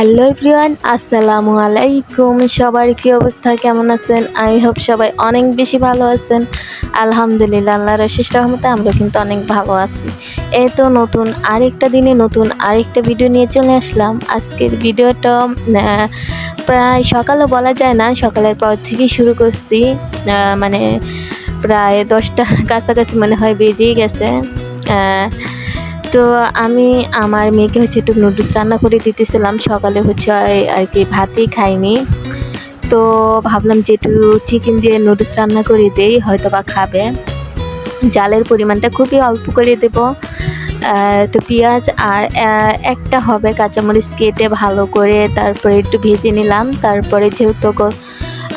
Hello everyone, আসসালামু আলাইকুম। সবার কি অবস্থা? কেমন আছেন? আই হোপ সবাই অনেক বেশি ভালো আছেন। আলহামদুলিল্লাহ, আল্লাহর শেষ রহমতে আমরা কিন্তু অনেক ভালো আছি। এই তো নতুন আরেকটা দিনে নতুন আরেকটা ভিডিও নিয়ে চলে আসলাম। আজকের ভিডিওটা প্রায় সকালও বলা যায় না, সকালের পর থেকেই শুরু করছি। মানে প্রায় দশটা কাছাকাছি মনে হয় বেজেই গেছে। তো আমি আমার মেয়েকে হচ্ছে একটু নুডলস রান্না করে দিতেছিলাম। সকালে হচ্ছে আর- কি ভাতই খাইনি। তো ভাবলাম যে একটু চিকেন দিয়ে নুডলস রান্না করে দেই হয়তো বা খাবে। জালের পরিমাণটা খুবই অল্প করে দেব। তো পেঁয়াজ আর একটা হবে কাঁচামরিচ কেটে ভালো করে তারপরে একটু ভেজে নিলাম। তারপরে যেহেতু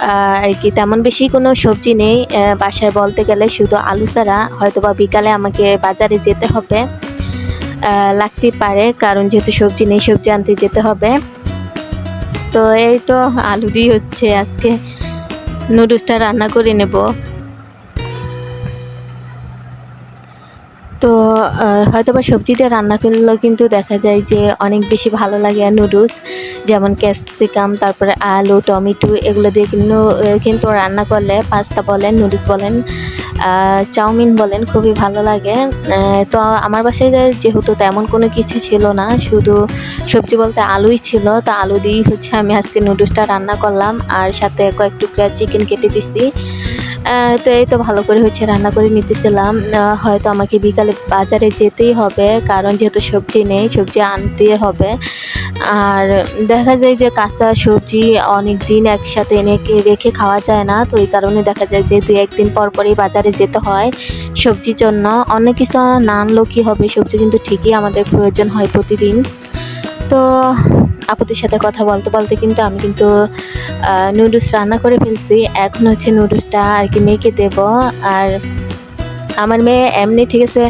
আর কি তেমন বেশি কোনো সবজি নেই বাসায় বলতে গেলে শুধু আলু ছাড়া হয়তো বা বিকালে আমাকে বাজারে যেতে হবে। লাগতে পারে, কারণ যেহেতু সবজি নেই, সবজি আনতে যেতে হবে। তো এই তো আলু দিয়ে হচ্ছে আজকে। নুডলসটা রান্না করে নেব। তো হয়তো বা সবজি দিয়ে রান্না করলেও কিন্তু দেখা যায় যে অনেক বেশি ভালো লাগে আর নুডলস, যেমন ক্যাপসিকাম, তারপরে আলু, টমেটো, এগুলো দিয়ে কিন্তু কিন্তু রান্না করলে, পাস্তা বলেন, নুডলস বলেন চাউমিন বলেন, খুবই ভালো লাগে। তো আমার বাসায় যেহেতু তেমন কোনো কিছু ছিল না, শুধু সবজি বলতে আলুই ছিল, তো আলু দিয়েই হচ্ছে আমি আজকে নুডলসটা রান্না করলাম। আর সাথে কয়েক টুকরা চিকেন কেটে দিছি। তো এই তো ভালো করে হচ্ছে রান্না করে নিতেছিলাম। হয়তো আমাকে বিকালে বাজারে যেতেই হবে, কারণ যেহেতু সবজি নেই, সবজি আনতে হবে। আর দেখা যায় যে কাঁচা সবজি অনেক দিন একসাথে এনে রেখে খাওয়া যায় না, তো এই কারণে দেখা যায় যে দুই একদিন পর পরই বাজারে যেতে হয় সবজির জন্য। অনেক কিছু না আনলেও কী হবে, সবজি কিন্তু ঠিকই আমাদের প্রয়োজন হয় প্রতিদিন। তো আপুদের সাথে কথা বলতে বলতে কিন্তু আমি কিন্তু নুডলস রান্না করে ফেলছি। এখন হচ্ছে নুডলসটা আর কি মেয়েকে দেব। আর আমার মেয়ে এমনি ঠিক আছে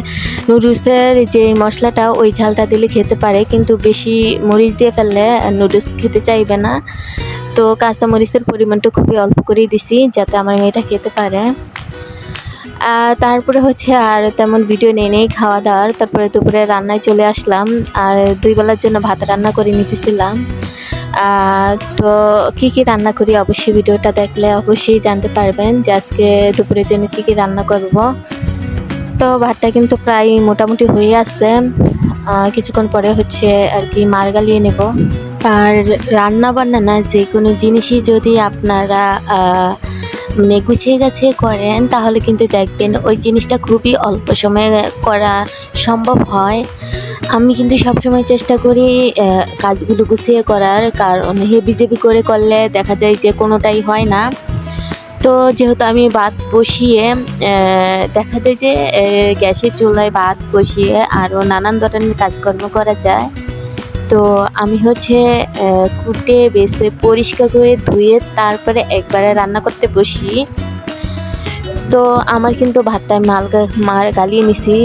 নুডলসের যে মশলাটা ওই ঝালটা দিলে খেতে পারে, কিন্তু বেশি মরিচ দিয়ে ফেললে নুডলস খেতে চাইবে না। তো কাঁচা মরিচের পরিমাণটা খুবই অল্প করেই দিছি, যাতে আমার মেয়েটা খেতে পারে। তারপরে হচ্ছে আর তেমন ভিডিও নেই নেই, খাওয়া দাওয়ার। তারপরে দুপুরে রান্নায় চলে আসলাম। আর দুই বেলার জন্য ভাত রান্না করে নিতেছিলাম। তো কি কি রান্না করি অবশ্যই ভিডিওটা দেখলে অবশ্যই জানতে পারবেন যে আজকে দুপুরের জন্য কি কি রান্না করব। তো ভাতটা কিন্তু প্রায় মোটামুটি হয়ে আসছে কিছুক্ষণ পরে হচ্ছে আর কি মার গালিয়ে নেব। আর রান্না বান্না না, যে কোনো জিনিসই যদি আপনারা মানে গুছিয়ে গাছিয়ে করেন, তাহলে কিন্তু দেখবেন ওই জিনিসটা খুবই অল্প সময়ে করা সম্ভব হয়। আমি কিন্তু সবসময় চেষ্টা করি কাজগুলো গুছিয়ে করার কারণ হেবি জেবি করে করলে দেখা যায় যে কোনোটাই হয় না। তো যেহেতু আমি ভাত বসিয়ে দেখা যায় যে গ্যাসের চুলায় ভাত বসিয়ে আরও নানান ধরনের কাজকর্ম করা যায়। তো আমি হচ্ছে কুটে, বেছে, পরিষ্কার করে ধুয়ে তারপরে একবারে রান্না করতে বসি। তো আমার কিন্তু ভাতটা মাল মার গালিয়ে নিছি।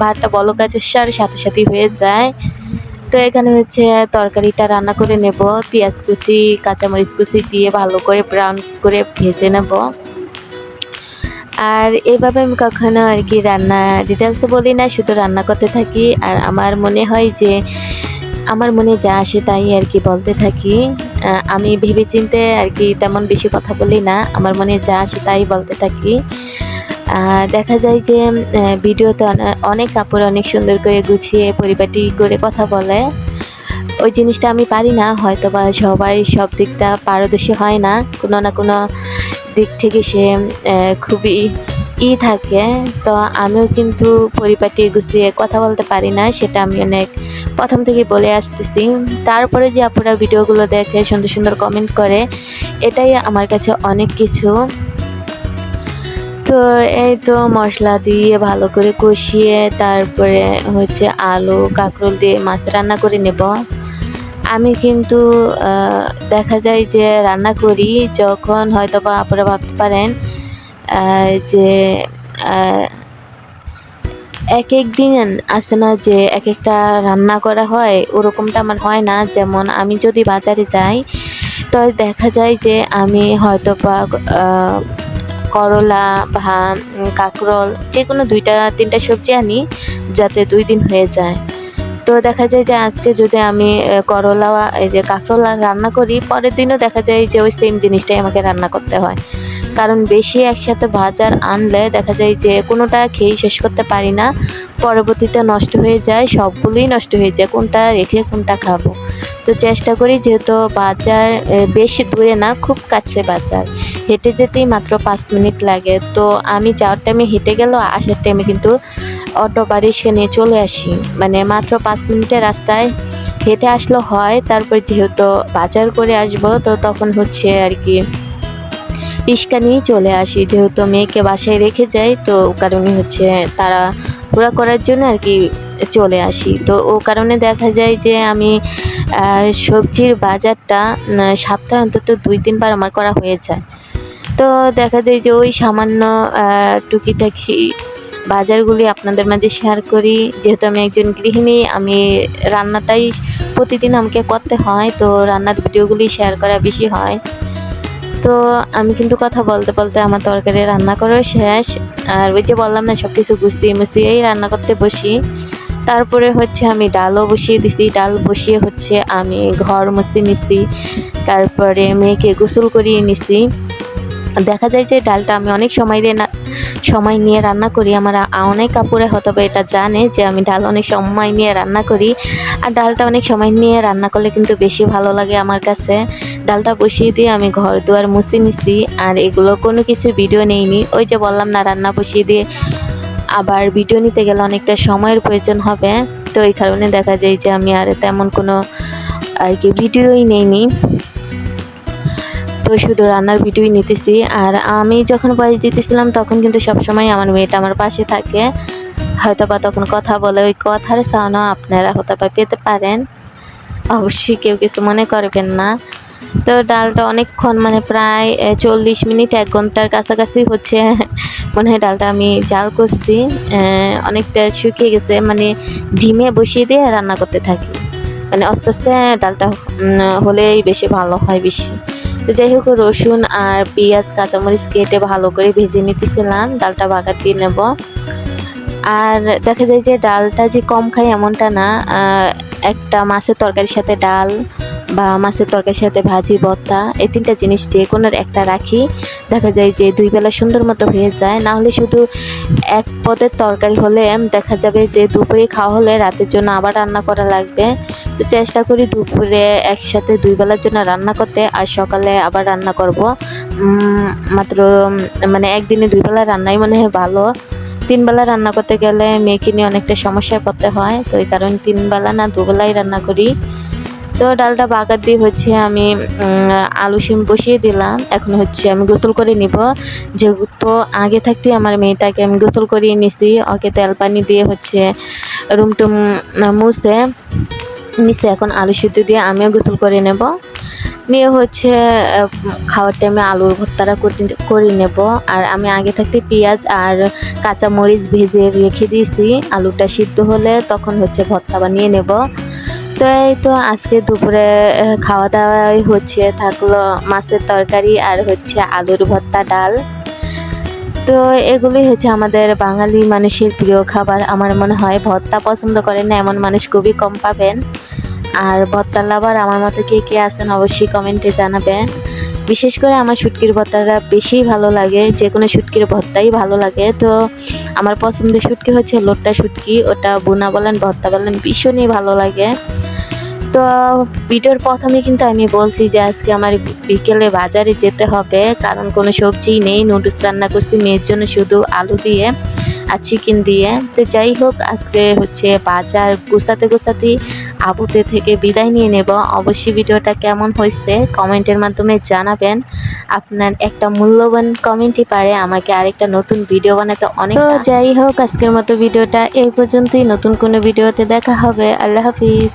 ভাতটা বলো কাজের সাথে সাথেই হয়ে যায়। তো এখানে হচ্ছে তরকারিটা রান্না করে নেব, পেঁয়াজ কুচি, কাঁচামরিচ কুচি দিয়ে ভালো করে ব্রাউন করে ভেজে নেব। আর এইভাবে আমি কখনো আর কি রান্না ডিটেলসে বলি না, শুধু রান্না করতে থাকি। আর আমার মনে হয় যে, আমার মনে যা আসে তাই আর কি বলতে থাকি। আমি ভেবে চিনতে আর কি তেমন বেশি কথা বলি না, আমার মনে যা আসে তাই বলতে থাকি। দেখা যায় যে ভিডিওতে অনে- অনেক কাপড় অনেক সুন্দর করে গুছিয়ে পরিপাটি করে কথা বলে। ওই জিনিসটা আমি পারি না হয়তো বা সবাই সব দিকটা পারদর্শী হয় না, কোনো না কোনো দিক থেকে সে খুবই ই থাকে। তো আমিও কিন্তু পরিপাটি গুছিয়ে কথা বলতে পারি না, সেটা আমি অনেক প্রথম থেকে বলে আসতেছি। তারপরে যে আপনারা ভিডিওগুলো দেখে, সুন্দর সুন্দর কমেন্ট করে, এটাই আমার কাছে অনেক কিছু। তো এই তো মশলা দিয়ে ভালো করে কষিয়ে, তারপরে হচ্ছে আলু, কাঁকরোল দিয়ে মাছ রান্না করে নেব। আমি কিন্তু দেখা যায় যে রান্না করি যখন হয়তো বা আপনারা ভাবতে পারেন যে এক এক দিন আসে না যে এক একটা রান্না করা হয়, ওরকমটা আমার হয় না। যেমন আমি যদি বাজারে যাই, তো দেখা যায় যে আমি হয়তো বা করলা বা কাঁকরোল যে কোনো দুইটা, তিনটা সবজি আনি যাতে দুই দিন হয়ে যায়। তো দেখা যায় যে আজকে যদি আমি করলা এই যে কাঁকরোলা রান্না করি, পরের দিনও দেখা যায় যে ওই সেম জিনিসটাই আমাকে রান্না করতে হয়। কারণ বেশি একসাথে বাজার আনলে দেখা যায় যে কোনোটা খেয়েই শেষ করতে পারি না, পরবর্তীতে নষ্ট হয়ে যায়, সবগুলোই নষ্ট হয়ে যায়, কোনটা রেখে কোনটা খাব। তো চেষ্টা করি যেহেতু বাজার বেশি দূরে না, খুব কাছে বাজার। হেঁটে যেতেই মাত্র পাঁচ মিনিট লাগে। তো আমি যাওয়ার টাইমে হেঁটে গেল আসার টাইমে কিন্তু অটো বা রিক্সা নিয়ে চলে আসি। মানে মাত্র পাঁচ মিনিটের রাস্তায় হেঁটে আসলে হয়, তারপর যেহেতু বাজার করে আসব, তো তখন হচ্ছে আর কি রিক্সা নিয়েই চলে আসি। যেহেতু মেয়েকে বাসায় রেখে যাই, তো কারণে হচ্ছে তারা ঘোরা করার জন্য আর কি চলে আসি। তো ও কারণে দেখা যায় যে আমি সবজির বাজারটা সপ্তাহে অন্তত দুই তিনবার আমার করা হয়ে যায়। তো দেখা যায় যে ওই সামান্য টুকিটাকি বাজারগুলি আপনাদের মাঝে শেয়ার করি। যেহেতু আমি একজন গৃহিণী, আমি রান্নাটাই প্রতিদিন আমাকে করতে হয়, তো রান্নার ভিডিওগুলি শেয়ার করা বেশি হয়। তো আমি কিন্তু কথা বলতে বলতে আমার তরকারি রান্না করাও শেষ। আর ওই যে বললাম না সব কিছু গুছিয়ে মুছিয়েই রান্না করতে বসি। তারপরে হচ্ছে আমি ডালও বসিয়ে দিছি। ডাল বসিয়ে হচ্ছে আমি ঘর মুছে নিছি। তারপরে মেয়েকে গোসল করিয়ে নিছি। দেখা যায় যে ডালটা আমি অনেক সময় রে সময় নিয়ে রান্না করি। আমার অনেক কাপড়ে হয়তো এটা জানে যে আমি ডাল অনেক সময় নিয়ে রান্না করি। আর ডালটা অনেক সময় নিয়ে রান্না করলে কিন্তু বেশি ভালো লাগে আমার কাছে। ডালটা বসিয়ে দিয়ে আমি ঘর দুয়ার মুছে নিছি আর এগুলো কোনো কিছু ভিডিও নেইনি। ওই যে বললাম না, রান্না বসিয়ে দিয়ে আবার ভিডিও নিতে গেলে অনেকটা সময়ের প্রয়োজন হবে। তো এই কারণে দেখা যায় যে আমি আর তেমন কোনো আর কি ভিডিওই নেইনি। তো শুধু রান্নার ভিডিওই নিতেছি। আর আমি যখন বয়স দিতেছিলাম, তখন কিন্তু সবসময় আমার মেয়েটা আমার পাশে থাকে। হয়তো বা তখন কথা বলে ওই কথার সাউন্ডও আপনারা হয়তো বা পেতে পারেন। অবশ্যই কেউ কিছু মনে করবেন না। তো ডালটা অনেকক্ষণ মানে প্রায় চল্লিশ মিনিট, এক ঘণ্টার কাছাকাছি হচ্ছে। মনে হয় ডালটা আমি জাল করছি। অনেকটা শুকিয়ে গেছে। মানে ডিমে বসিয়ে দিয়ে রান্না করতে থাকি। মানে আস্তে আস্তে ডালটা হলেই বেশি ভালো হয় বেশি। তো যাই হোক, রসুন আর পেঁয়াজ, কাঁচামরিচ কেটে ভালো করে ভেজে নিতেছিলাম। ডালটা বাগার দিয়ে নেব। আর দেখা যায় যে ডালটা যে কম খাই এমনটা না। একটা মাছের তরকারির সাথে ডাল বা মাছের তরকারির সাথে ভাজি, ভর্তা, এই তিনটা জিনিস যে কোনো একটা রাখি। দেখা যায় যে দুই বেলা সুন্দর মতো হয়ে যায়। না হলে শুধু এক পদের তরকারি হলে দেখা যাবে যে দুপুরে খাওয়া হলে রাতের জন্য আবার রান্না করা লাগবে। তো চেষ্টা করি দুপুরে একসাথে দুই বেলার জন্য রান্না করতে, আর সকালে আবার রান্না করব। মাত্র মানে একদিনে দুই বেলা রান্নাই মনে হয় ভালো। তিন বেলা রান্না করতে গেলে মেয়েকে নিয়ে অনেকটা সমস্যায় পড়তে হয়, তো এই কারণে তিন বেলা না দুবেলাই রান্না করি। তো ডালটা বাগার দিয়ে হচ্ছে আমি আলু সিম বসিয়ে দিলাম। এখন হচ্ছে আমি গোসল করে নিব। যেহেতু আগে থাকতে আমার মেয়েটাকে আমি গোসল করিয়ে নিছি, ওকে তেল পানি দিয়ে হচ্ছে রুম টুম মুছে। নিচে এখন আলু সিদ্ধ দিয়ে আমিও গোসল করে নেব। নিয়ে হচ্ছে খাওয়ার টাইমে আলুর ভর্তাটা করে- নেব। আর আমি আগে থাকতে পেঁয়াজ আর কাঁচা মরিচ ভেজে রেখে দিয়েছি। আলুটা সিদ্ধ হলে তখন হচ্ছে ভর্তা বানিয়ে নেব। তো এই তো আজকে দুপুরে খাওয়া দাওয়াই হচ্ছে। থাকল মাছের তরকারি আর হচ্ছে আলুর ভর্তা ডাল। তো এগুলি হচ্ছে আমাদের বাঙালি মানুষের প্রিয় খাবার। আমার মনে হয় ভর্তা পছন্দ করেন না, এমন মানুষ খুবই কম পাবেন। আর ভর্তার লাভার আমার মতো কে কে আছেন অবশ্যই কমেন্টে জানাবেন। বিশেষ করে আমার শুটকির ভর্তাটা বেশি ভালো লাগে, যে কোনো শুটকির ভর্তাই ভালো লাগে। তো আমার পছন্দের শুটকি হচ্ছে লোট্টা শুটকি, ওটা বোনা বলেন, ভর্তা বলেন, ভীষণই ভালো লাগে। তো ভিডিওর প্রথমে কিন্তু আমি বলছি যে আজকে আমার বিকেলে বাজারে যেতে হবে কারণ কোনো সবজি নেই নুডলস রান্না করছি মেয়ের জন্য শুধু আলু দিয়ে আর চিকেন দিয়ে। তো যাই হোক আজকে হচ্ছে বাজার গুছাতে গুছাতে আবুতে থেকে বিদায় নিয়ে নেব। অবশ্যই ভিডিওটা কেমন হয়েছে কমেন্টের মাধ্যমে জানাবেন। আপনার একটা মূল্যবান কমেন্টই পারে আমাকে আরেকটা নতুন ভিডিও বানাতে অনেক তো যাই হোক আজকের মতো ভিডিওটা এই পর্যন্তই। নতুন কোনো ভিডিওতে দেখা হবে। আল্লাহ হাফিজ।